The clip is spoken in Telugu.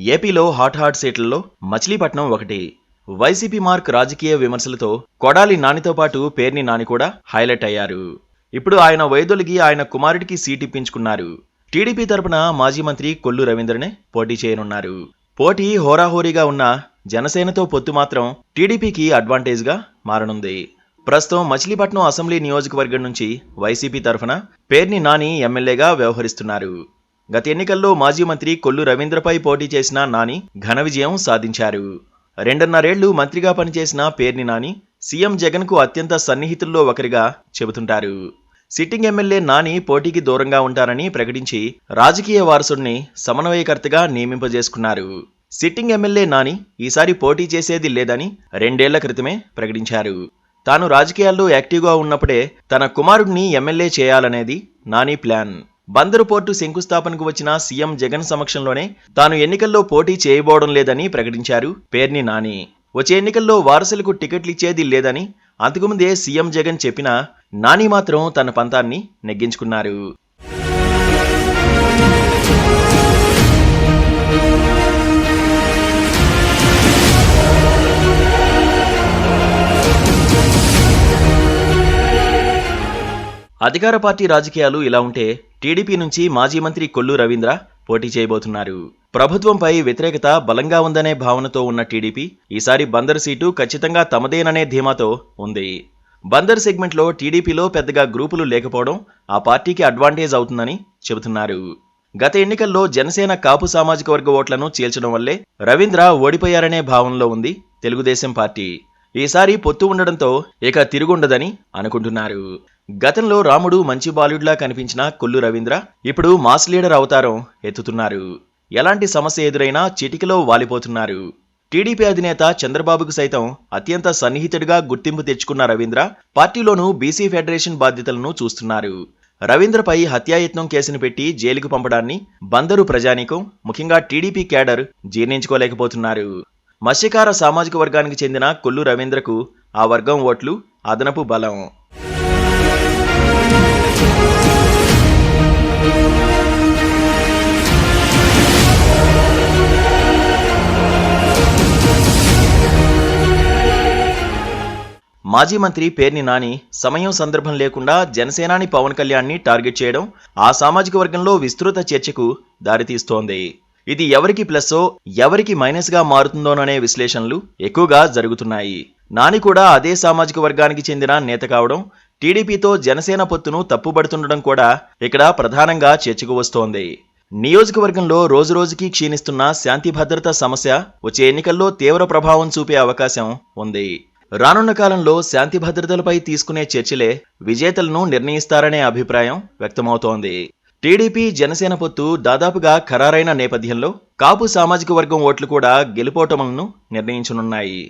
ఏపీలో హాట్ హాట్ సీట్లలో మచిలీపట్నం ఒకటి. వైసీపీ మార్క్ రాజకీయ విమర్శలతో కొడాలి నానితో పాటు పేర్ని నాని కూడా హైలైట్ అయ్యారు. ఇప్పుడు ఆయన వైదొలిగి ఆయన కుమారుడికి సీట్ ఇప్పించుకున్నారు. టీడీపీ తరపున మాజీ మంత్రి కొల్లు రవీంద్రనే పోటీ చేయనున్నారు. పోటీ హోరాహోరీగా ఉన్న జనసేనతో పొత్తు మాత్రం టీడీపీకి అడ్వాంటేజ్గా మారనుంది. ప్రస్తుతం మచిలీపట్నం అసెంబ్లీ నియోజకవర్గం నుంచి వైసీపీ తరఫున పేర్ని నాని ఎమ్మెల్యేగా వ్యవహరిస్తున్నారు. గత ఎన్నికల్లో మాజీ మంత్రి కొల్లు రవీంద్రపై పోటీ చేసిన నాని ఘన విజయం సాధించారు. రెండున్నరేళ్ళు మంత్రిగా పనిచేసిన పేర్ని నాని సీఎం జగన్కు అత్యంత సన్నిహితుల్లో ఒకరిగా చెబుతుంటారు. సిట్టింగ్ ఎమ్మెల్యే నాని పోటీకి దూరంగా ఉంటారని ప్రకటించి రాజకీయ వారసుడిని సమన్వయకర్తగా నియమింపజేసుకున్నారు. సిట్టింగ్ ఎమ్మెల్యే నాని ఈసారి పోటీ చేసేది లేదని రెండేళ్ళ క్రితమే ప్రకటించారు. తాను రాజకీయాల్లో యాక్టివ్గా ఉన్నప్పుడే తన కుమారుడిని ఎమ్మెల్యే చేయాలనేది నాని ప్లాన్. బందరు పోర్టు శంకుస్థాపనకు వచ్చిన సీఎం జగన్ సమక్షంలోనే తాను ఎన్నికల్లో పోటీ చేయబోవడం లేదని ప్రకటించారు పేర్ని నాని. వచ్చే ఎన్నికల్లో వారసులకు టికెట్లు ఇచ్చేది లేదని అంతకుముందే సీఎం జగన్ చెప్పినా నాని మాత్రం తన పంతాన్ని నెగ్గించుకున్నారు. అధికార పార్టీ రాజకీయాలు ఇలా ఉంటే టీడీపీ నుంచి మాజీ మంత్రి కొల్లు రవీంద్ర పోటీ చేయబోతున్నారు. ప్రభుత్వంపై వ్యతిరేకత బలంగా ఉందనే భావనతో ఉన్న టీడీపీ ఈసారి బందర్ సీటు ఖచ్చితంగా తమదేననే ధీమాతో ఉంది. బందర్ సెగ్మెంట్లో టీడీపీలో పెద్దగా గ్రూపులు లేకపోవడం ఆ పార్టీకి అడ్వాంటేజ్ అవుతుందని చెబుతున్నారు. గత ఎన్నికల్లో జనసేన కాపు సామాజిక వర్గ ఓట్లను చీల్చడం వల్లే రవీంద్ర ఓడిపోయారనే భావనలో ఉంది తెలుగుదేశం పార్టీ. ఈసారి పొత్తు ఉండడంతో ఇక తిరుగుండదని అనుకుంటున్నారు. గతంలో రాముడు మంచి బాలీవుడ్లా కనిపించిన కొల్లు రవీంద్ర ఇప్పుడు మాస్ లీడర్ అవతారం ఎత్తుతున్నారు. ఎలాంటి సమస్య ఎదురైనా చిటికలో వాలిపోతున్నారు. టీడీపీ అధినేత చంద్రబాబుకు సైతం అత్యంత సన్నిహితుడిగా గుర్తింపు తెచ్చుకున్న రవీంద్ర పార్టీలోనూ బీసీ ఫెడరేషన్ బాధ్యతలను చూస్తున్నారు. రవీంద్రపై హత్యాయత్నం కేసును పెట్టి జైలుకు పంపడాన్ని బందరు ప్రజానీకం ముఖ్యంగా టీడీపీ క్యాడర్ జీర్ణించుకోలేకపోతున్నారు. మత్స్యకార సామాజిక వర్గానికి చెందిన కొల్లు రవీంద్రకు ఆ వర్గం ఓట్లు అదనపు బలం. మాజీ మంత్రి పేర్ని నాని సమయం సందర్భం లేకుండా జనసేనాని పవన్ కళ్యాణ్ని టార్గెట్ చేయడం ఆ సామాజిక వర్గంలో విస్తృత చర్చకు దారితీస్తోంది. ఇది ఎవరికి ప్లస్సో ఎవరికి మైనస్గా మారుతుందోననే విశ్లేషణలు ఎక్కువగా జరుగుతున్నాయి. నాని కూడా అదే సామాజిక వర్గానికి చెందిన నేత కావడం టీడీపీతో జనసేన పొత్తును తప్పుబడుతుండడం కూడా ఇక్కడ ప్రధానంగా చర్చకు వస్తోంది. నియోజకవర్గంలో రోజురోజుకి క్షీణిస్తున్న శాంతి భద్రత సమస్య వచ్చే ఎన్నికల్లో తీవ్ర ప్రభావం చూపే అవకాశం ఉంది. రానున్న కాలంలో శాంతి భద్రతలపై తీసుకునే చర్చలే విజేతలను నిర్ణయిస్తారనే అభిప్రాయం వ్యక్తమవుతోంది. టీడీపీ జనసేన పొత్తు దాదాపుగా ఖరారైన నేపథ్యంలో కాపు సామాజిక వర్గం ఓట్లు కూడా గెలుపోటములను నిర్ణయించనున్నాయి.